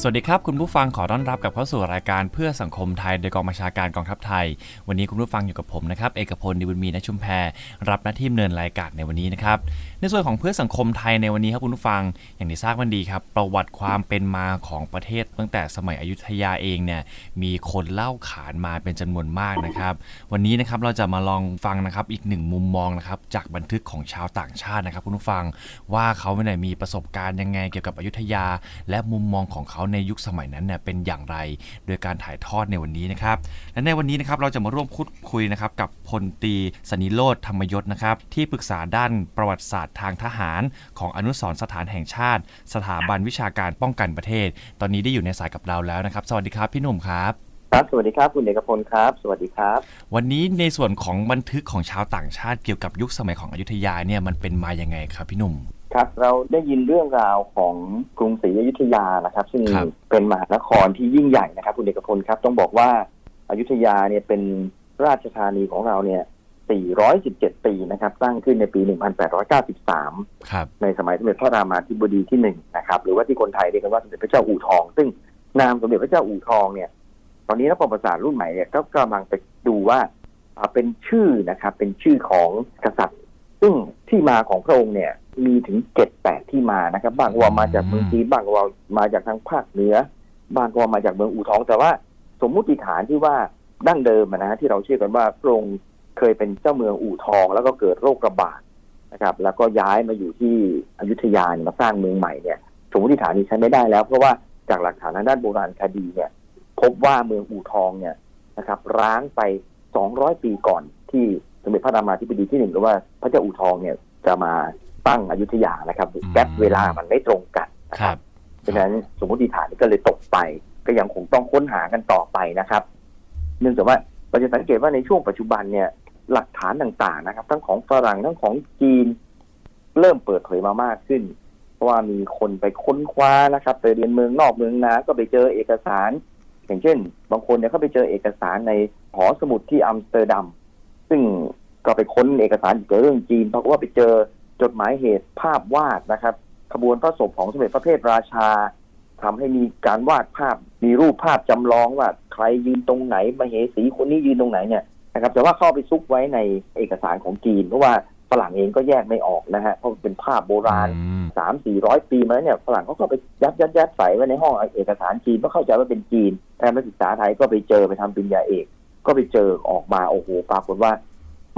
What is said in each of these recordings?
สวัสดีครับ คุณผู้ฟังขอต้อนรับกับเข้าสู่รายการเพื่อสังคมไทยโดยกองบัญชาการกองทัพไทย วันนี้คุณผู้ฟังอยู่กับผมนะครับเอกพลดิบุญมีณชุมแพรรับหน้าที่ดำเนินรายการในวันนี้นะครับในส่วนของเพื่อสังคมไทยในวันนี้ครับคุณผู้ฟังอย่างที่ทราบกันดีครับ ประวัติความเป็นมาของประเทศ ตั้งแต่สมัยอยุธยาเองเนี่ยมีคนเล่าขานมาเป็นจำนวนมากนะครับ วันนี้นะครับเราจะมาลองฟังนะครับอีกหนึ่งมุมมองนะครับจากบันทึกของชาวต่างชาตินะครับคุณผู้ฟังว่าเขาเนี่ยมีประสบการณ์ยังไงเกี่ยวกับอยุธยา และมุมมองของเขาในยุคสมัยนั้นเนี่ยเป็นอย่างไร โดยการถ่ายทอดในวันนี้นะครับ และในวันนี้นะครับเราจะมาร่วมพูดคุยนะครับกับพลตรีสนิโรธธรรมยศนะครับที่ปรึกษาด้านประวัติศาสตร์ทางทหาร ของอนุสรณ์สถานแห่งชาติ สถาบันวิชาการป้องกันประเทศ ตอนนี้ได้อยู่ในสายกับเราแล้วนะครับ สวัสดีครับพี่หนุ่มครับครับสวัสดีครับคุณเอกพลครับ สวัสดีครับ วันนี้ในส่วนของบันทึกของชาวต่างชาติเกี่ยวกับยุคสมัยของอยุธยาเนี่ยมันเป็นมาอย่างไงครับพี่หนุ่ม ครับเราได้ยินเรื่องราวของกรุงศรีอยุธยานะครับ ซึ่งครับเป็นมหานครที่ยิ่งใหญ่นะครับ คุณเอกพลครับต้องบอกว่าอายุทยาเนี่ยเป็นราชธานีของเราเนี่ย 417 ปีนะครับ ตั้งขึ้นในปี 1893 ครับ ในสมัยสมเด็จพระรามาธิบดีที่หนึ่งนะครับ หรือว่าที่คนไทยเรียกกันว่าสมเด็จพระเจ้าอู่ทอง ซึ่งนามสมเด็จพระเจ้าอู่ทองเนี่ย ตอนนี้นักประวัติศาสตร์รุ่นใหม่เนี่ยก็กำลังไปดูว่าอ่าเป็นชื่อนะครับ เป็นชื่อของกษัตริย์ ซึ่งที่มาของพระองค์เนี่ย มีถึงเจ็ดแปดที่มานะครับ บางก็ว่ามาจากเมืองจีนบางก็ว่ามาจากทางภาคเหนือ บางก็ว่ามาจากเมืองอู่ทอง แต่ว่าสมมุติฐานที่ว่าดั้งเดิมอะนะฮะที่เราเชื่อกันว่าพระองค์เคยเป็นเจ้าเมืองอู่ทอง แล้วก็เกิดโรคระบาดนะครับ แล้วก็ย้ายมาอยู่ที่อยุธยาเนี่ยมาสร้างเมืองใหม่เนี่ย สมมติฐานนี้ใช้ไม่ได้แล้ว เพราะว่าจากหลักฐานทางด้านโบราณคดีเนี่ย พบว่าเมืองอู่ทองเนี่ยนะครับ ร้างไป 200 ปีก่อนที่สมเด็จพระรามาธิบดีที่หนึ่งหรือว่าพระเจ้าอู่ทองเนี่ยจะมา ตั้งอยุธยานะครับอืมแก๊ปเวลามันไม่ตรงกันนะคครัรับบเพราะฉะนั้นสมมติฐานนี้ก็เลยตกไป ก็ยังคงต้องค้นหากันต่อไปนะครับ เนื่องจากว่าเราจะสังเกตว่าในช่วงปัจจุบันเนี่ยหลักฐานต่างๆนะครับ ทั้งของฝรั่งทั้งของจีน เริ่มเปิดเผยมามากขึ้น เพราะว่ามีคนไปค้นคว้านะครับ ไปเรียนเมืองนอกเมืองนา ก็ไปเจอเอกสาร อย่างเช่น บางคนเนี่ยเขาไปเจอเอกสารในหอสมุดที่อัมสเตอร์ดัมซึ่งก็ไปค้นเอกสารเกี่ยวกับเรื่องจีนเพราะว่าไปเจอ จดหมายเหตุภาพวาดนะครับ ขบวนพระศพของสมเด็จพระเพทราชาทำให้มีการวาดภาพมีรูปภาพจำลองว่าใครยืนตรงไหนมเหสีคนนี้ยืนตรงไหนเนี่ยนะครับ แต่ว่าเข้าไปซุกไว้ในเอกสารของจีนเพราะว่าฝรั่งเองก็แยกไม่ออกนะฮะเพราะมันเป็นภาพโบราณอืมสามสี่ร้อยปีมาแล้วเนี่ยฝรั่งเขาก็ไปยัดยัดยัดใส่ไว้ในห้องเอกสารจีนก็เข้าใจว่าเป็นจีนแต่นักศึกษาไทยก็ไปเจอไปทำปริญญาเอก ก็ไปเจอออกมาโอ้โหปรากฏว่า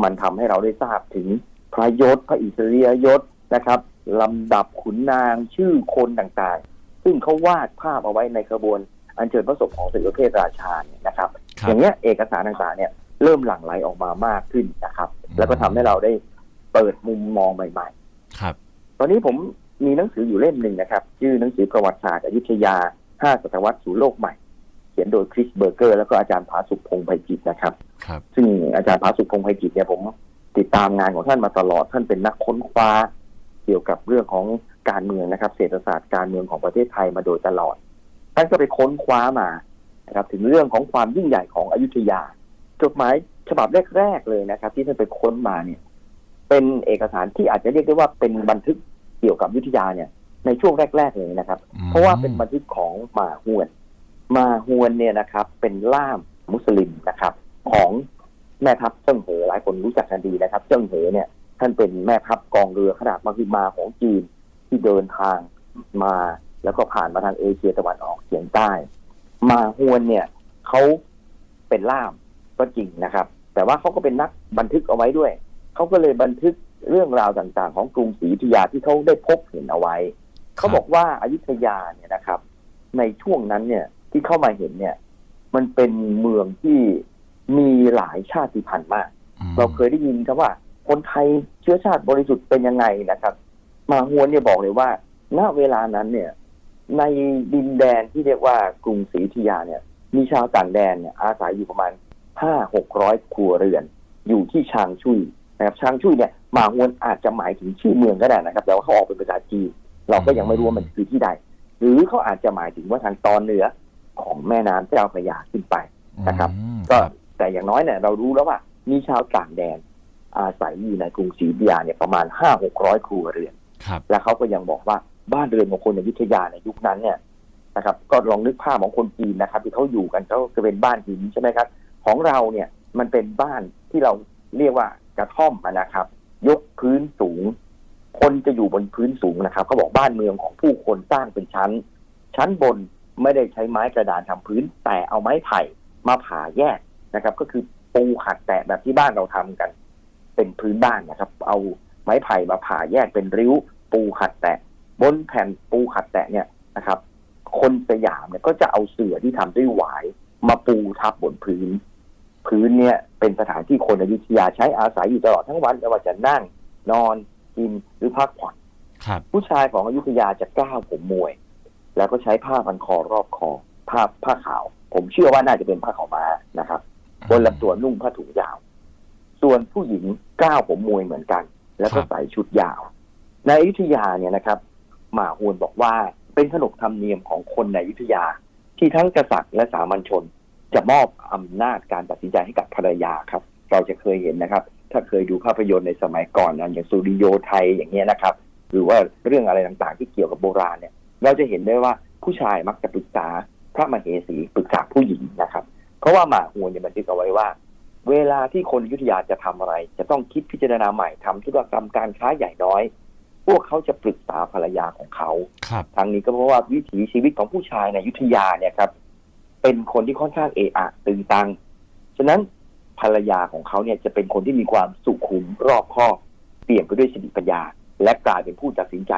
มันทำให้เราได้ทราบถึงพ ระยศพระอิสริยยศนะครับลำดับขุนนางชื่อคนต่างๆ ซึ่งเขาวาดภาพเอาไว้ในขบวนอัญเชิญพระศพของสมเด็จพระเพทราชาเนี่ยนะครับครัอบย่างเงี้ยเอกสารต่างๆเนี่ยเริ่มหลั่งไหลออกมามากขึ้นนะครับ แล้วก็ทำให้เราได้เปิดมุมมองใหม่ ๆ ครับ ตอนนี้ผมมีหนังสืออยู่เล่มหนึ่งนะครับ ชื่อหนังสือประวัติศาสตร์อยุธยา5ศตวรรษสู่โลกใหม่ เขียนโดยคริสเบอร์เกอร์ แล้วก็อาจารย์ผาสุกพงษ์ไพจิตรนะครับ ครับ ซึ่งอาจารย์ผาสุกพงษ์ไพจิตรเนี่ยผม ติดตามงานของท่านมาตลอด ท่านเป็นนักค้นคว้า เกี่ยวกับเรื่องของการเมืองนะครับ เศรษฐศาสตร์การเมืองของประเทศไทยมาโดยตลอด ท่านก็ไปค้นคว้ามานะครับ ถึงเรื่องของความยิ่งใหญ่ของอยุธยา จดหมายฉบับแรกๆเลยนะครับ ที่ท่านไปค้นมาเนี่ย เป็นเอกสารที่อาจจะเรียกได้ว่าเป็นบันทึกเกี่ยวกับอยุธยาเนี่ยในช่วงแรก ๆ เลยนะครับ เพราะว่าเป็นบันทึกของมาฮวน มาฮวนเนี่ยนะครับ เป็นล่ามมุสลิมนะครับ ของ แม่ทัพเจิ้งเหอหลายคนรู้จักกันดีนะครับ เจิ้งเหอเนี่ยท่านเป็นแม่ทัพกองเรือขนาดมาคือมาของจีนที่เดินทางมาแล้วก็ผ่านมาทางเอเชียตะวันออกเฉียงใต้ มาฮวนเนี่ยเขาเป็นล่ามก็จริงนะครับ แต่ว่าเขาก็เป็นนักบันทึกเอาไว้ด้วย เขาก็เลยบันทึกเรื่องราวต่างๆ ของกรุงศรีอยุธยาที่เขาได้พบเห็นเอาไว้ เขาบอกว่าอายุทยาเนี่ยนะครับ ในช่วงนั้นเนี่ยที่เข้ามาเห็นเนี่ย มันเป็นเมืองที่ มีหลายชาติพันธุ์มากอืมเราเคยได้ยินครับว่า คนไทยเชื้อชาติบริสุทธิ์เป็นยังไงนะครับ มาฮวนเนี่ยบอกเลยว่า ณเวลานั้นเนี่ย ในดินแดนที่เรียกว่ากรุงศรีอยุธยาเนี่ย มีชาวต่างแดนเนี่ยอาศัยอยู่ประมาณห้าหกร้อยครัวเรือน อยู่ที่ชางชุยนะครับชางชุยเนี่ยมาฮวนอาจจะหมายถึงชื่อเมืองก็ได้นะครับ แต่ว่าเขาออกเป็นภาษาจีนเราก็ยังไม่รู้ว่ามันคือที่ใด หรือเขาอาจจะหมายถึงว่าทางตอนเหนือของแม่น้ำเจ้าพระยาขึ้นไปนะครับอืมก็ครับ แต่อย่างน้อยเนี่ยเรารู้แล้วว่า มีชาวต่างแดน อาศัยอยู่ในกรุงศรีอยุธยาเนี่ยประมาณห้าหกร้อยครัวเรือน ครับ และเขาก็ยังบอกว่าบ้านเรือนของคนในอยุธยาในยุคนั้นเนี่ยนะครับ ก็ลองนึกภาพของคนจีนนะครับ ที่เขาอยู่กันเขาจะเป็นบ้านหินใช่ไหมครับ ของเราเนี่ยมันเป็นบ้านที่เราเรียกว่ากระท่อมอะนะครับ ยกพื้นสูง คนจะอยู่บนพื้นสูงนะครับเขาบอกบ้านเมืองของผู้คนสร้างเป็นชั้น ชั้นบนไม่ได้ใช้ไม้กระดานทำพื้น แต่เอาไม้ไผ่มาผ่าแยก นะครับ ก็คือปูขัดแตะแบบที่บ้านเราทำกัน เป็นพื้นบ้านนะครับ เอาไม้ไผ่มาผ่าแยกเป็นริ้ว ปูขัดแตะ บนแผ่นปูขัดแตะเนี่ยนะครับ คนสยามเนี่ยก็จะเอาเสื่อที่ทำด้วยหวายมาปูทับบนพื้น พื้นเนี่ยเป็นสถานที่คนอยุธยาใช้อาศัยอยู่ตลอดทั้งวันไม่ว่าจะนั่งนอนกินหรือพักผ่อนครับผู้ชายของอยุธยาจะก้าวผมมวย แล้วก็ใช้ผ้าพันคอรอบคอผ้าผ้าขาว ผมเชื่อว่าน่าจะเป็นผ้าขาวม้านะครับ บนลำตัวนุ่งผ้าถุงยาว ส่วนผู้หญิงก้าวผมมวยเหมือนกัน แล้วก็ใส่ชุดยาว ในอยุธยาเนี่ยนะครับหมาฮวนบอกว่าเป็นขนบธรรมเนียมของคนในอยุธยา ที่ทั้งกษัตริย์และสามัญชน จะมอบอำนาจการตัดสินใจให้กับภรรยาครับ เราจะเคยเห็นนะครับ ถ้าเคยดูภาพยนตร์ในสมัยก่อนนะอย่างสุริโยไทยอย่างเงี้ยนะครับ หรือว่าเรื่องอะไรต่างๆ ที่เกี่ยวกับโบราณเนี่ย เราจะเห็นได้ว่าผู้ชายมักจะปรึกษาพระมเหสีปรึกษาผู้หญิงนะครับ เพราะว่าหมาฮวนเนี่ยบันทึกเอาไว้ว่า เวลาที่คนอยุธยาจะทำอะไร จะต้องคิดพิจารณาใหม่ทำธุรกรรมการค้าใหญ่น้อย พวกเขาจะปรึกษาภรรยาของเขาครับทางนี้ก็เพราะว่าวิถีชีวิตของผู้ชายในอยุธยาเนี่ยครับ เป็นคนที่ค่อนข้างเอะอะตึงตังฉะนั้นภรรยาของเขาเนี่ยจะเป็นคนที่มีความสุขุมรอบคอบเปี่ยมไปด้วยสติปัญญา และกลายเป็นผู้ตัดสินใจ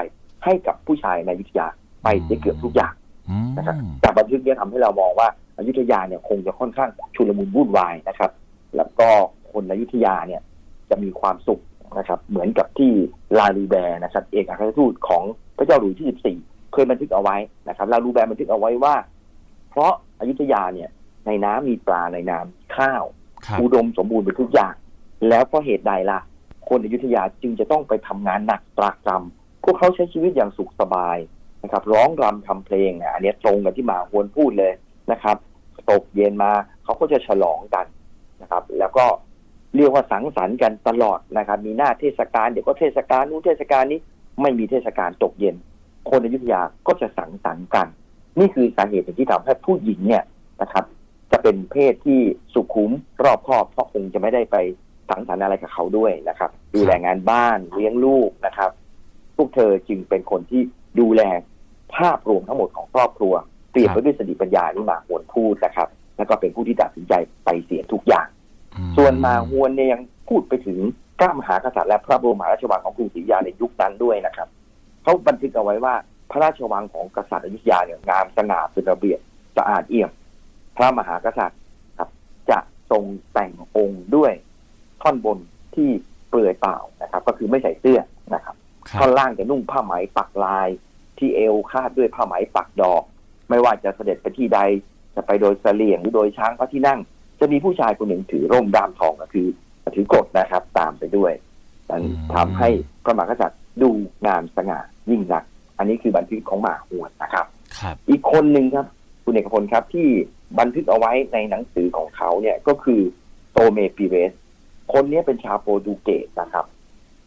ให้กับผู้ชายในอยุธยาไปได้เกือบทุกอย่างอืมนะครับจากบันทึกเนี้ทำให้เรามองว่า อยุธยาเนี่ยคงจะค่อนข้างชุลมุนวุ่นวายนะครับ แล้วก็คนอยุธยาเนี่ยจะมีความสุขนะครับ เหมือนกับที่ลาลูแบร์นะครับ เอกอัครราชทูตของพระเจ้าหลุยส์ที่14เคยบันทึกเอาไว้นะครับ ลาลูแบร์บันทึกเอาไว้ว่า เพราะอยุธยาเนี่ย ในน้ำมีปลาในน้ำมีข้าวครับอุดมสมบูรณ์ไปทุกอย่าง แล้วเพราะเหตุใดล่ะ คนอยุธยาจึงจะต้องไปทำงานหนักตรากตรำพวกเขาใช้ชีวิตอย่างสุขสบายนะครับ ร้องรำทำเพลงเนี่ยอันเนี้ยตรงกับที่หมาฮวนพูดเลยนะครับ ตกเย็นมาเขาก็จะฉลองกันนะครับ แล้วก็เรียกว่าสังสรรค์กันตลอดนะครับ มีหน้าเทศกาลเดี๋ยวก็เทศกาลนู้นเทศกาลนี้ไม่มีเทศกาลตกเย็น คนอยุธยาก็จะสังสรรค์กัน นี่คือสาเหตุที่ทำให้ผู้หญิงเนี่ยนะครับ จะเป็นเพศที่สุขุมรอบคอบเพราะคงจะไม่ได้ไปสังสรรค์อะไรกับเขาด้วยนะครับ ดูแลงานบ้านเลี้ยงลูกนะครับ พวกเธอจึงเป็นคนที่ดูแลภาพรวมทั้งหมดของครอบครัว เปลี่ยนไปด้วยสติปัญญาที่มาฮวนพูดนะครับ แล้วก็เป็นผู้ที่ตัดสินใจไปเสียทุกอย่างอืส่วนมาฮวนเนี่ยยังพูดไปถึงก้ามหากษัตริย์และพระบรมมหาราชวังของกรุงศรีอยุธยาในยุคนั้นด้วยนะครับเขาบันทึกเอาไว้ว่าพระราชวังของกษัตริย์อยุธยาเนี่ยงามสง่าเป็นระเบียบสะอาดเอี่ยม พระมหากษัตริย์ครับ จะทรงแต่งองค์ด้วยท่อนบนที่เปลือยเปล่านะครับ ก็คือไม่ใส่เสื้อนะครับครัท่อบนล่างจะนุ่งผ้าไหมปักลาย ที่เอวคาดด้วยผ้าไหมปักดอก ไม่ว่าจะเสด็จไปที่ใด จะไปโดยเสลียงหรือโดยช้างพระที่นั่ง จะมีผู้ชายคนหนึ่งถือร่มด้ามทองก็คือถือกฎนะครับ ตามไปด้วยนั้นทำให้พระมหากษัตริย์ดูงามสง่ายิ่งนัก อันนี้คือบันทึกของหมาหวนนะครับครับ อีกคนหนึ่งครับ คุณเอกพลครับที่บันทึกเอาไว้ในหนังสือของเขาเนี่ยก็คือโตเมปิเรสคนนี้เป็นชาวโปรตุเกสนะครับ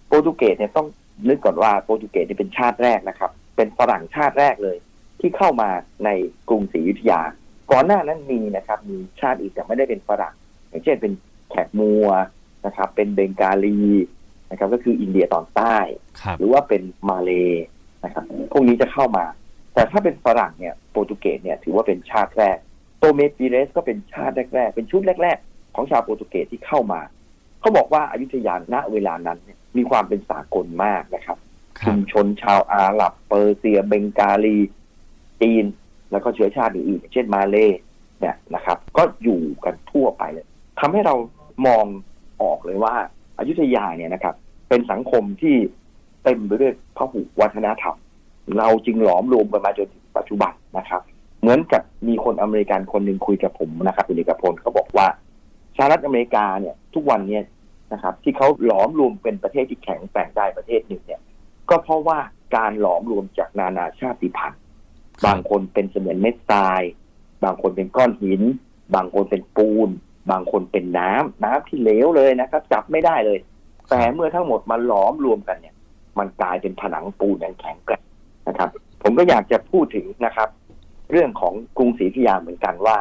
โปรตุเกสเนี่ยต้องนึกก่อนว่าโปรตุเกสเนี่ยเป็นชาติแรกนะครับ เป็นฝรั่งชาติแรกเลย ที่เข้ามาในกรุงศรีอยุธยา ก่อนหน้านั้นมีนะครับ มีชาติอีกแต่ไม่ได้เป็นฝรั่งอย่างเช่นเป็นแขกมัวนะครับ เป็นเบงกาลีนะครับ ก็คืออินเดียตอนใต้ครับหรือว่าเป็นมาเลย์นะครับพวกนี้จะเข้ามา แต่ถ้าเป็นฝรั่งเนี่ยโปรตุเกสเนี่ยถือว่าเป็นชาติแรกโตเมปิเรสก็เป็นชาติแรกๆเป็นชุดแรก ๆ ของชาวโปรตุเกสที่เข้ามาเขาบอกว่าอายุทยาณเวลานั้นเนี่ยมีความเป็นสากลมากนะครับครัชุบมชนชาวอาหรับเปอร์เซียเบงกาลี จีน แล้วก็เชื้อชาติอื่นๆเช่นมาเลย์เนี่ยนะครับ ก็อยู่กันทั่วไปเลยทำให้เรามองออกเลยว่าอายุทยาเนี่ยนะครับ เป็นสังคมที่เต็มไปด้วยพหุวัฒนธรรม เราจึงหลอมรวมกันมาจนถึงปัจจุบันนะครับ เหมือนกับมีคนอเมริกันคนหนึ่งคุยกับผมนะครับคุณเอกพลเขาบอกว่าสหรัฐอเมริกาเนี่ย ทุกวันเนี่ยนะครับ ที่เขาหลอมรวมเป็นประเทศที่แข็งแกร่งได้ประเทศหนึ่งเนี่ย ก็เพราะว่าการหลอมรวมจากนานาชาติพันธุ์ บางคนเป็นเสมือนเม็ดทราย บางคนเป็นก้อนหิน บางคนเป็นปูน บางคนเป็นน้ำน้ำที่เหลวเลยนะครับ จับไม่ได้เลย แต่เมื่อทั้งหมดมาหลอมรวมกันเนี่ย มันกลายเป็นผนังปูนแข็งแกร่งนะครับ ผมก็อยากจะพูดถึงนะครับ เรื่องของกรุงศรีอยุธยาเหมือนกันว่า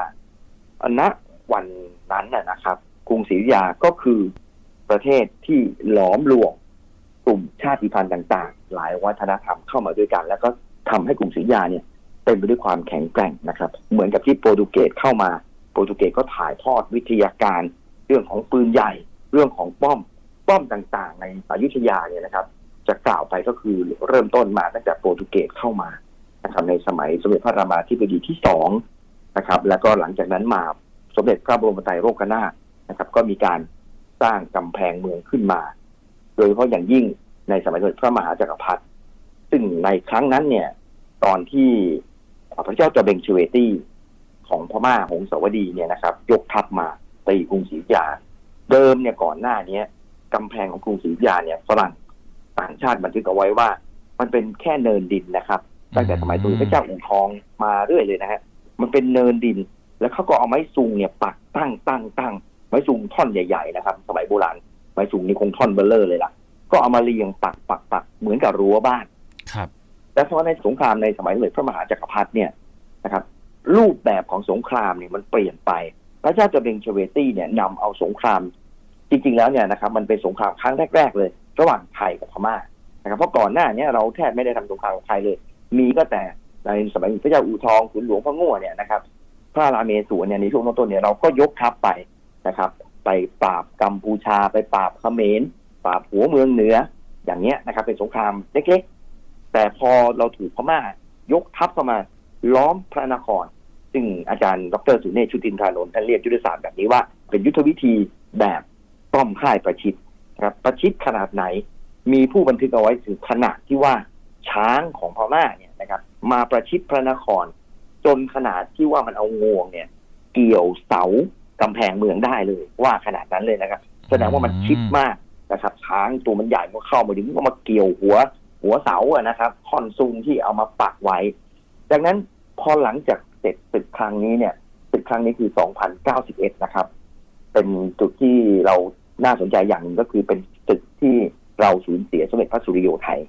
ณวันนั้นนะครับ กรุงศรีอยุธยาก็คือประเทศที่หลอมรวมกลุ่มชาติพันธุ์ต่าง ๆ หลายวัฒนธรรมเข้ามาด้วยกัน แล้วก็ทำให้กรุงศรีอยุธยาเนี่ย เต็มไปด้วยความแข็งแกร่งนะครับ เหมือนกับที่โปรตุเกสเข้ามา โปรตุเกสก็ถ่ายทอดวิทยาการ เรื่องของปืนใหญ่ เรื่องของป้อม ป้อมต่างๆ ในอยุธยาเนี่ยนะครับ จะกล่าวไปก็คือเริ่มต้นมาตั้งแต่โปรตุเกสเข้ามานะครับในสมัยสมเด็จพระรามาธิบดีที่สองนะครับ แล้วก็หลังจากนั้นมาสมเด็จพระบรมไตรโลกนาถนะครับ ก็มีการสร้างกำแพงเมืองขึ้นมา โดยเฉพาะอย่างยิ่งในสมัยสมเด็จพระมหาจักรพรรดิซึ่งในครั้งนั้นเนี่ย ตอนที่ พระเจ้าจอเบงชเวตี้ของพม่าหงสาวดีเนี่ยนะครับ ยกทัพมาตีกรุงศรีอยุธยา เดิมเนี่ยก่อนหน้าเนี้ยกำแพงของกรุงศรีอยุธยาเนี่ยฝรั่งต่างชาติบันทึกเอาไว้ว่า มันเป็นแค่เนินดินนะครับตั้งแต่สมัยสมเด็จพระเจ้าอู่ทองมาเรื่อยเลยนะฮะมันเป็นเนินดิน แล้วเขาก็เอาไม้ซุงเนี่ยปักตั้งตั้งตั้งไม้ซุงท่อนใหญ่ๆนะครับ สมัยโบราณไม้ซุงนี่คงท่อนเบลเลอร์เลยล่ะ ก็เอามาเรียงปักปักปักเหมือนกับรั้วบ้านครับ และเพราะในสงครามในสมัยเด็จพระมหาจักรพรรดิเนี่ยนะครับ รูปแบบของสงครามเนี่ยมันเปลี่ยนไป พระเจ้าจอเบงชเวตี้เนี่ยนำเอาสงคราม จริง ๆ แล้วเนี่ยนะครับ มันเป็นสงครามครั้งแรก ๆ เลย ระหว่างไทยกับพม่านะครับ เพราะก่อนหน้านี้เราแทบไม่ได้ทำสงครามกับใครเลย มีก็แต่ในสมัยพระเจ้าอู่ทองขุนหลวงพระง่วเนี่ยนะครับ พระราเมศวรเนี่ยในช่วงต้นๆเนี่ยเราก็ยกทัพไปนะครับ ไปปราบกัมพูชา ไปปราบเขมรปราบหัวเมืองเหนือ อย่างเงี้ยนะครับ เป็นสงครามเล็กๆ แต่พอเราถูกพม่ายกทัพเข้ามาล้อมพระนคร ซึ่งอาจารย์ดรสุเนศชุตินทานนท์ท่านเรียกยุทธศาสตร์แบบนี้ว่าเป็นยุทธวิธีแบบป้อมค่ายประชิดครับประชิดขนาดไหน มีผู้บันทึกเอาไว้ถึงขนาดที่ว่าช้างของพม่าเนี่ยนะครับ มาประชิดพระนคร จนขนาดที่ว่ามันเอางวงเนี่ย เกี่ยวเสากำแพงเมืองได้เลย ว่าขนาดนั้นเลยนะครับ แสดงว่ามันชิดมากนะครับช้างตัวมันใหญ่มันเข้ามาถึงก็มาเกี่ยวหัว หัวเสาอะนะครับท่อนซุงที่เอามาปักไว้ดังนั้นพอหลังจากเสร็จศึกครั้งนี้เนี่ยศึกครั้งนี้คือ 2091 นะครับ เป็นจุดที่เราน่าสนใจอย่างหนึ่งก็คือเป็นศึกที่เราสูญเสียสมเด็จพระสุริโยไทย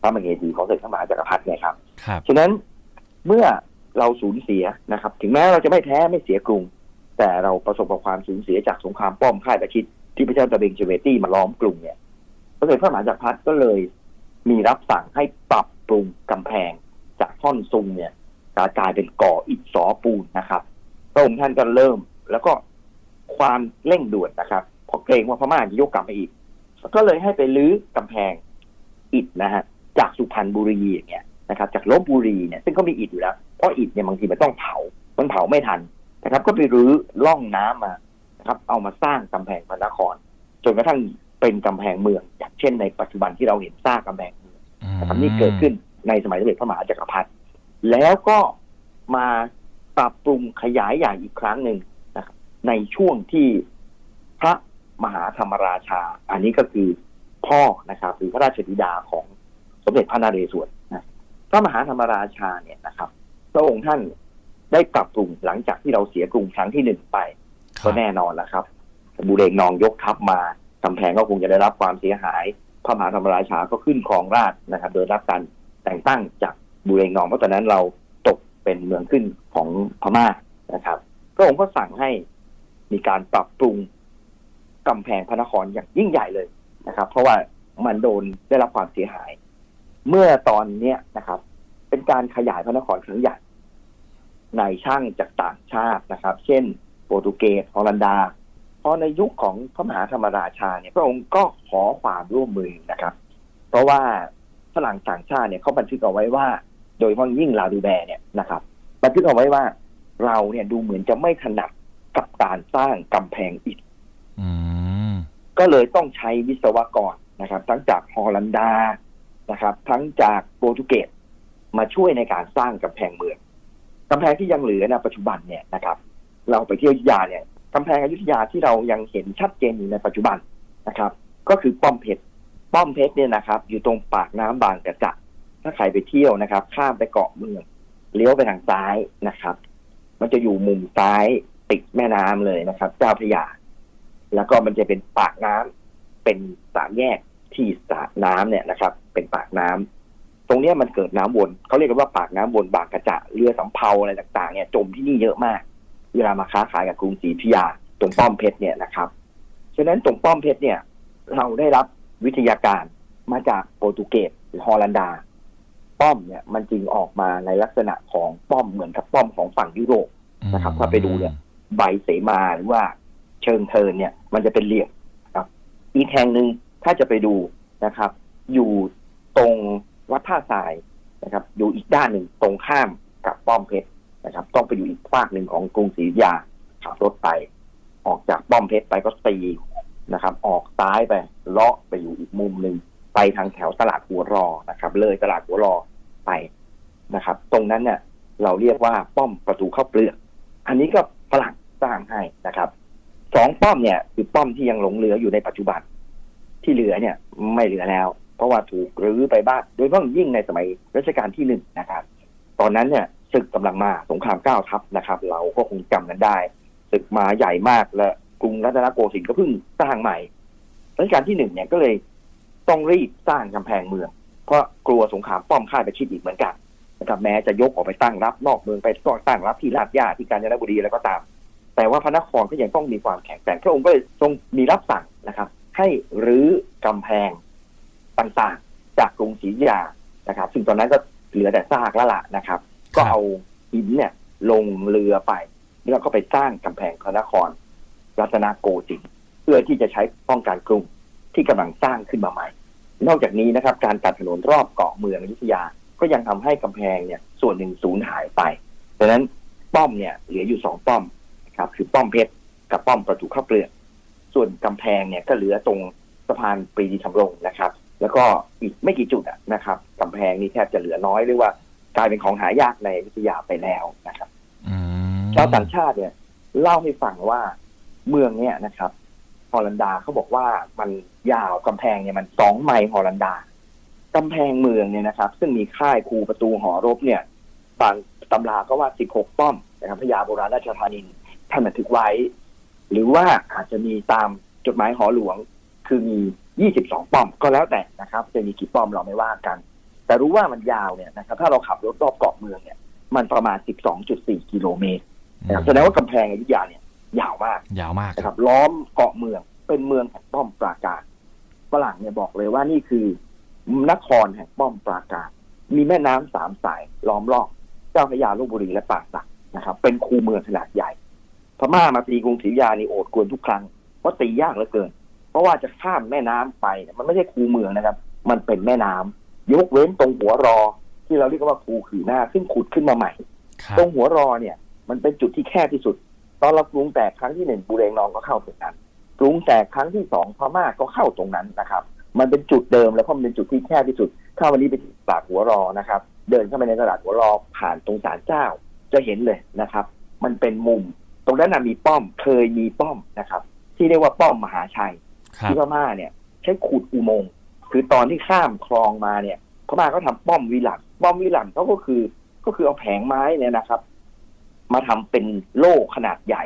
พระมเหสีของสมเด็จพระมหาจักรพรรดิเนี่ยครับครับฉะนั้นเมื่อเราสูญเสียนะครับ ถึงแม้เราจะไม่แพ้ไม่เสียกรุง แต่เราประสบกับความสูญเสียจากสงครามป้อมค่ายประชิดที่พระเจ้าตะเบงเชเวตี้มาล้อมกรุงเนี่ยพระสมเด็จพระมหาจักรพรรดิก็เลย มีรับสั่งให้ปรับปรุงกำแพง จากท่อนซุงเนี่ยกลายเป็นก่ออิฐสอปูนนะครับพระองค์ท่านก็เริ่ม แล้วก็ความเร่งด่วนนะครับเพราะเกรงว่าพม่าจะยกกลับมาอีก ก็เลยให้ไปรื้อกำแพงอิฐนะฮะจากสุพรรณบุรีอย่างเงี้ยนะครับ จากลบบุรีเนี่ยซึ่งเขามีอิฐอยู่แล้วเพราะอิฐเนี่ยบางทีมันต้องเผามันเผาไม่ทันนะครับ ก็ไปรื้อล่องน้ำมานะครับ เอามาสร้างกำแพงพระนครจนกระทั่งเป็นกำแพงเมือง อย่างเช่นในปัจจุบันที่เราเห็นสร้างกำแพง นะครับนี่เกิดขึ้นในสมัยสมเด็จพระมหาจักรพรรดิแล้วก็มาปรับปรุงขยายอย่างอีกครั้งหนึ่งนะครับในช่วงที่พระมหาธรรมราชา อันนี้ก็คือพ่อนะครับหรือพระราชบิดาของสมเด็จพระนเรศวรนะพระมหาธรรมราชาเนี่ยนะครับพระองค์ท่านได้ปรับปรุงหลังจากที่เราเสียกรุงครั้งที่หนึ่งไปคก็รับแน่นอนแล้วครับบุเรงนองยกทัพมากำแพงก็คงจะได้รับความเสียหาย พระมหาธรรมราชาก็ขึ้นครองราชนะครับ โดยรับการแต่งตั้งจากบุเรงนองเพราะตอนนั้นเราตกเป็นเมืองขึ้นของพม่านะครับพระองค์ก็สั่งให้มีการปรับปรุงกำแพงพระนครอย่างยิ่งใหญ่เลยนะครับ เพราะว่ามันโดนได้รับความเสียหาย เมื่อตอนเนี้ยนะครับ เป็นการขยายพระนครครั้งใหญ่ในช่างจากต่างชาตินะครับ เช่น โปรตุเกสฮอลันดา พอในยุคของพระมหาธรรมราชาเนี่ยพระองค์ก็ขอความร่วมมือนะครับ เพราะว่าฝรั่งต่างชาติเนี่ยเขาบันทึกเอาไว้ว่า โดยเฉพาะยิ่งลาดูแบร์เนี่ยนะครับ บันทึกเอาไว้ว่าเราเนี่ยดูเหมือนจะไม่ถนัดกับการสร้างกำแพงอิฐอืมก็เลยต้องใช้วิศวกรนะครับ ทั้งจากฮอลันดานะครับ ทั้งจากโปรตุเกสมาช่วยในการสร้างกำแพงเมืองกำแพงที่ยังเหลือนะปัจจุบันเนี่ยนะครับ เราไปเที่ยวอยุธยาเนี่ย กำแพงอยุธยาที่เรายังเห็นชัดเจนอยู่ในปัจจุบันนะครับ ก็คือป้อมเพชรป้อมเพชรเนี่ยนะครับ อยู่ตรงปากน้ำบางกระจะถ้าใครไปเที่ยวนะครับ ข้ามไปเกาะเมืองเลี้ยวไปทางซ้ายนะครับ มันจะอยู่มุมซ้ายติดแม่น้ำเลยนะครับ เจ้าพระยา แล้วก็มันจะเป็นปากน้ำเป็นสามแยกที่สระน้ำเนี่ยนะครับ เป็นปากน้ำตรงเนี้ยมันเกิดน้ำวนเขาเรียกกันว่าปากน้ำวนบางกระจะเรือสำเภาอะไรต่าง ๆเนี่ยจมที่นี่เยอะมาก เวลามาค้าขายกับกรุงศรีอยุธยาตรงป้อมเพชรเนี่ยนะครับฉะนั้นตรงป้อมเพชรเนี่ย เราได้รับวิทยาการมาจากโปรตุเกสหรือฮอลันดา ป้อมเนี่ย มันจึงออกมาในลักษณะของป้อมเหมือนกับป้อมของฝั่งยุโรปนะครับ ถ้าไปดูเนี่ย ใบเสมาหรือว่าเชิงเทินเนี่ย มันจะเป็นเหลี่ยมครับ อีกแห่งหนึ่งถ้าจะไปดูนะครับ อยู่ตรงวัดท่าทรายนะครับ อยู่อีกด้านหนึ่งตรงข้ามกับป้อมเพชร นะครับ ต้องไปอยู่อีกฝากหนึ่งของกรุงศรีอยุธยาขับรถไป ออกจากป้อมเพชรไปก็ตีนะครับ ออกซ้ายไปเลาะไปอยู่อีกมุมหนึ่งไปทางแถวตลาดหัวรอนะครับ เลยตลาดหัวรอไปนะครับ ตรงนั้นเนี่ยเราเรียกว่าป้อมประตูเข้าเปลือก อันนี้ก็ฝรั่งสร้างให้นะครับสองป้อมเนี่ยคือป้อมที่ยังหลงเหลืออยู่ในปัจจุบัน ที่เหลือเนี่ยไม่เหลือแล้ว เพราะว่าถูกรื้อไปบ้างโดยเฉพาะอย่างยิ่งในสมัยรัชกาลที่หนึ่งนะครับ ตอนนั้นเนี่ย ศึกกำลังมาสงครามเก้าทัพนะครับ เราก็คงจำกันได้ศึกมาใหญ่มากและกรุงรัตนโกสินทร์ก็เพิ่งสร้างใหม่รัชกาลที่หนึ่งเนี่ยก็เลยต้องรีบสร้างกำแพงเมือง เพราะกลัวสงครามป้อมค่ายไปชิดอีกเหมือนกันนะครับแม้จะยกออกไปตั้งรับนอกเมืองไปตั้งรับที่ลาดย่าที่กาญจนบุรีแล้วก็ตาม แต่ว่าพระนครก็ยังต้องมีความแข็งแกร่งพระองค์ก็เลยทรงมีรับสั่งนะครับ ให้รื้อกำแพงต่างๆ จากกรุงศรีอยุธยานะครับ ซึ่งตอนนั้นก็เหลือแต่ซากแล้วล่ะนะครับ ก็เอาหินเนี่ยลงเรือไป แล้วก็ไปสร้างกำแพงพระนคร รัตนโกสินทร์เพื่อที่จะใช้ป้องกันกรุงที่กำลังสร้างขึ้นมาใหม่ นอกจากนี้นะครับ การตัดถนนรอบเกาะเมืองอยุธยา ก็ยังทำให้กำแพงเนี่ย ส่วนหนึ่งสูญหายไปดังนั้นป้อมเนี่ย เหลืออยู่สองป้อมนะครับ คือป้อมเพชรกับป้อมประตูข้าวเปลือกส่วนกำแพงเนี่ยก็เหลือตรงสะพานปรีดีธรรมรงค์นะครับ แล้วก็อีกไม่กี่จุดอะนะครับกำแพงนี่แทบจะเหลือน้อยเรียกว่า กลายเป็นของหายากในอยุธยาไปแล้วนะครับอืมชาวต่างชาติเนี่ย เล่าให้ฟังว่าเมืองเนี่ยนะครับฮอลันดาเขาบอกว่ามันยาวกำแพงเนี่ยมันสองไมล์ฮอลันดากำแพงเมืองเนี่ยนะครับ ซึ่งมีค่ายคูประตูหอรบเนี่ยบางตำราก็ว่า16ป้อมนะครับพระยาโบราณราชธานีท่านบันทึกไว้ หรือว่าอาจจะมีตามจดหมายหอหลวง คือมี22ป้อมก็แล้วแต่นะครับ จะมีกี่ป้อมเราไม่ว่ากัน แต่รู้ว่ามันยาวเนี่ยนะครับถ้าเราขับรถรอบเกาะเมืองเนี่ย มันประมาณ 12.4 กิโลเมตรนะครับแสดงว่ากำแพงอยุธยาเนี่ย ยาวมากยาวมากนะคครัรับบล้อมเกาะเมืองเป็นเมืองแห่งป้อมปราการฝรั่งเนี่ยบอกเลยว่านี่คือนครแห่งป้อมปราการ มีแม่น้ำสามสายล้อมรอบเจ้าพระยาลพบุรีและป่าสักนะครับ เป็นคูเมืองขนาดใหญ่ พม่ามาตีกรุงศรีอยุธยานี่โอดกวนทุกครั้งเพราะตียากเหลือเกิน เพราะว่าจะข้ามแม่น้ำไปเนี่ยมันไม่ใช่คูเมืองนะครับ มันเป็นแม่น้ำ ยกเว้นตรงหัวรอที่เราเรียกว่าคูขือหน้า ซึ่งขุดขึ้นมาใหม่ครับตรงหัวรอเนี่ย มันเป็นจุดที่แคบที่สุด ตอนเรากรุงแตกครั้งที่หนึ่งบุเรงนองก็เข้าตรงนั้นกรุงแตกครั้งที่สองพม่าก็เข้าตรงนั้นนะครับ มันเป็นจุดเดิมแล้วก็มันเป็นจุดที่แคบที่สุด ถ้าวันนี้ไปตลาดหัวรอนะครับ เดินเข้าไปในตลาดหัวรอผ่านตรงศาลเจ้า จะเห็นเลยนะครับ มันเป็นมุม ตรงนั้นนะมีป้อมเคยมีป้อมนะครับ ที่เรียกว่าป้อมมหาชัยครับที่พม่าเนี่ย ใช้ขุดอุโมงค์ คือตอนที่ข้ามคลองมาเนี่ยพม่าก็ทำป้อมวิหลันป้อมวิหลันเขาก็คือก็คือเอาแผงไม้เนี่ยนะครับ มาทำเป็นโล่ขนาดใหญ่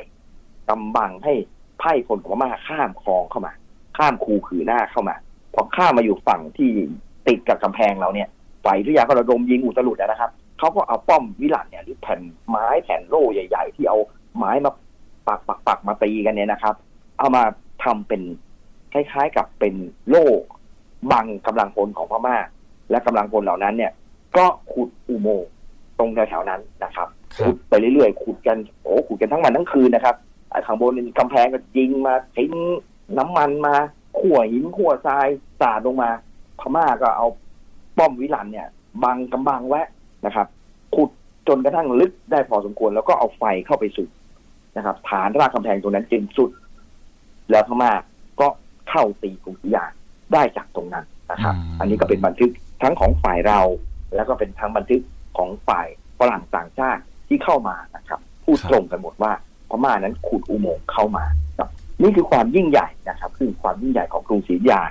กำบังให้ไพ่คนของพม่าข้ามคลองเข้ามา ข้ามคูขือหน้าเข้ามาพอข้ามมาอยู่ฝั่งที่ติดกับกำแพงเราเนี่ยฝ่ายทุยาก็ระดมยิงอุตลุดนะครับเขาก็เอาป้อมวิหลันเนี่ยหรือแผ่นไม้แผ่นโล่ใหญ่ ๆ ที่เอาไม้มาปักปักปักมาตีกันเนี่ยนะครับ เอามาทำเป็นคล้ายๆกับเป็นโล่ บังกำลังพลของพม่า และกำลังพลเหล่านั้นเนี่ย ก็ขุดอุโมงค์ตรงแถวๆนั้นนะครับครัขุบดไปเรื่อยๆขุดกันโอ้ขุดกันทั้งวันทั้งคืนนะครับไอ้ข้างบนนี่กำแพงก็ยิงมาทิ้งน้ำมันมาขั่วหินขั่วทรายสาดลงมา พม่าก็เอาป้อมวิลันเนี่ย บังกำบังไว้นะครับ ขุดจนกระทั่งลึกได้พอสมควร แล้วก็เอาไฟเข้าไปสุดนะครับ ฐานรากกำแพงตรงนั้นจนสุด แล้วพม่าก็เข้าตีกรุงศรีอยุธยา ได้จากตรงนั้นนะครับอืมอันนี้ก็เป็นบันทึกทั้งของฝ่ายเรา แล้วก็เป็นทั้งบันทึกของฝ่ายฝรั่งต่างชาติที่เข้ามานะครับ พูดตรงกันหมดว่าพม่านั้นขุดอุโมงค์เข้ามาครับนี่คือความยิ่งใหญ่นะครับ คือความยิ่งใหญ่ของกรุงศรีอยุธยา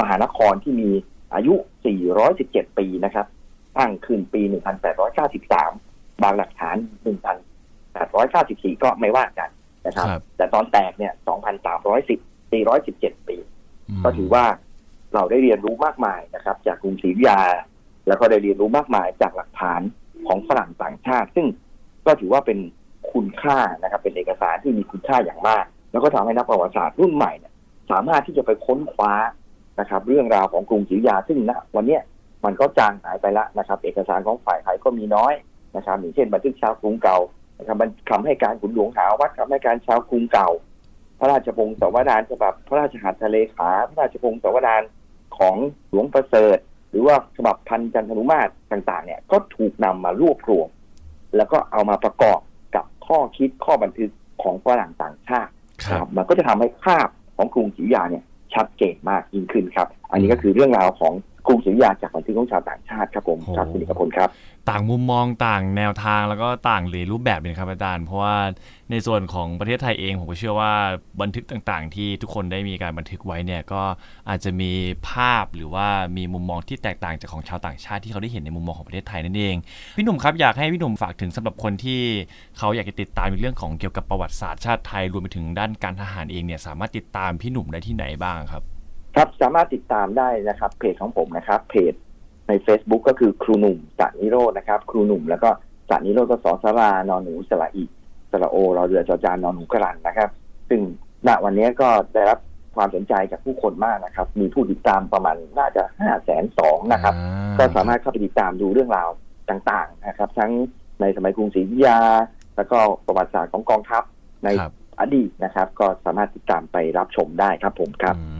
มหานครที่มีอายุ 417 ปีนะครับ ตั้งขึ้นปี 1893 บางหลักฐาน 1894 ก็ไม่ว่ากันนะครับครับแต่ตอนแตกเนี่ย 2,310 417 ปีมก็ถือว่า เราได้เรียนรู้มากมายนะครับ จากกรุงศรีอยุธยา แล้วก็ได้เรียนรู้มากมายจากหลักฐานของฝรั่งต่างชาติ ซึ่งก็ถือว่าเป็นคุณค่านะครับ เป็นเอกสารที่มีคุณค่าอย่างมาก แล้วก็ทำให้นักประวัติศาสตร์รุ่นใหม่เนี่ยสามารถที่จะไปค้นคว้านะครับ เรื่องราวของกรุงศรีอยุธยาซึ่งณวันเนี้ยมันก็จางหายไปแล้วนะครับ เอกสารของฝ่ายไทยก็มีน้อยนะครับอย่างเช่นบันทึกชาวกรุงเก่านะครับมันคำให้การขุนหลวงหาวัดคำให้การชาวกรุงเก่า พระราชพงศาวดารฉบับพระราชหัตถเลขา พระราชพงศาวดาร ของหลวงประเสริฐ หรือว่าฉบับพันจันทนุมาตรต่างๆ เนี่ยก็ถูกนำมารวบรวม แล้วก็เอามาประกอบกับข้อคิดข้อบันทึกของฝรั่งต่างชาติครับมันก็จะทำให้ภาพของกรุงศรีอยุธยาเนี่ยชัดเจนมากยิ่งขึ้นครับ อันนี้ก็คือเรื่องราวของก รุงศรีอยุธยาจากบันทึกของชาวต่างชาติครับผมครับคุณเอกพลครับ ต่างมุมมองต่างแนวทางแล้วก็ต่างหรือรูปแบบเลยนะครับอาจารย์ เพราะว่าในส่วนของประเทศไทยเองผมก็เชื่อว่าบันทึกต่างๆ ที่ทุกคนได้มีการบันทึกไว้เนี่ยก็อาจจะมีภาพหรือว่ามีมุมมองที่แตกต่างจากของชาวต่างชาติที่เขาได้เห็นในมุมมองของประเทศไทยนั่นเองพี่หนุ่มครับอยากให้พี่หนุ่มฝากถึงสำหรับคนที่เขาอยากจะติดตามในเรื่องของเกี่ยวกับประวัติศาสตร์ชาติไทยรวมไปถึงด้านการทหารเองเนี่ยสามารถติดตามพี่หนุ่มได้ที่ไหนบ้างครับ ครับสามารถติดตามได้นะครับ เพจของผมนะครับ เพจใน Facebook ก็คือครูหนุ่มสานิโรจน์นะครับ ครูหนุ่มแล้วก็สานิโรจน์ก็สอสารานอนหนูสระอีสระโอรอเรือจอจานนอนหนูกรันนะครับ ซึ่งณวันนี้ก็ได้รับความสนใจจากผู้คนมากนะครับ มีผู้ติดตามประมาณน่าจะห้าแสนสองนะครับอ่าก็สามารถเข้าไปติดตามดูเรื่องราวต่างๆนะครับ ทั้งในสมัยกรุงศรีอยุธยา แล้วก็ประวัติศาสตร์ของกองทัพในครับอดีตนะครับ ก็สามารถติดตามไปรับชมได้ครับผมครับอืม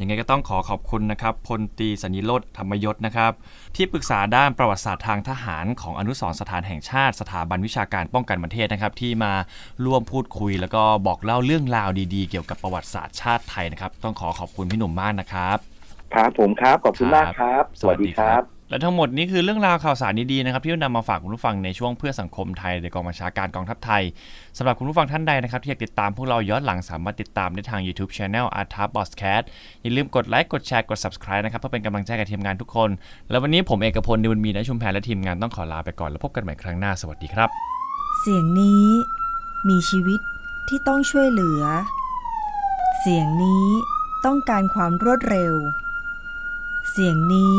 ยังไงก็ต้องขอขอบคุณนะครับพลตรีสัญญิโรธธรรมยศนะครับที่ปรึกษาด้านประวัติศาสตร์ทางทหารของอนุสรณ์สถานแห่งชาติ สถาบันวิชาการป้องกันประเทศนะครับ ที่มาร่วมพูดคุย แล้วก็บอกเล่าเรื่องราวดีๆ เกี่ยวกับประวัติศาสตร์ชาติไทยนะครับ ต้องขอขอบคุณพี่หนุ่มมากนะครับ ครับผมครับขอบคุณมากครับ สวัสดีครับ และทั้งหมดนี้คือเรื่องราวข่าวสารดีๆนะครับที่นำมาฝากคุณผู้ฟังในช่วงเพื่อสังคมไทยโดยกองบัญชาการกองทัพไทยสำหรับคุณผู้ฟังท่านใดนะครับที่อยากติดตามพวกเราย้อนหลังสามารถติดตามได้ทาง YouTube Channel a r t a b o s c a t อย่าลืมกดไลค์กดแชร์กด subscribe นะครับเพื่อเป็นกำลังใจกับทีมงานทุกคน แล้ววันนี้ผมเอกพลนิวมีและชุมแพรและทีมงานต้องขอลาไปก่อนแล้วพบกันใหม่ครั้งหน้าสวัสดีครับ เสียงนี้มีชีวิตที่ต้องช่วยเหลือ เสียงนี้ต้องการความรวดเร็ว เสียงนี้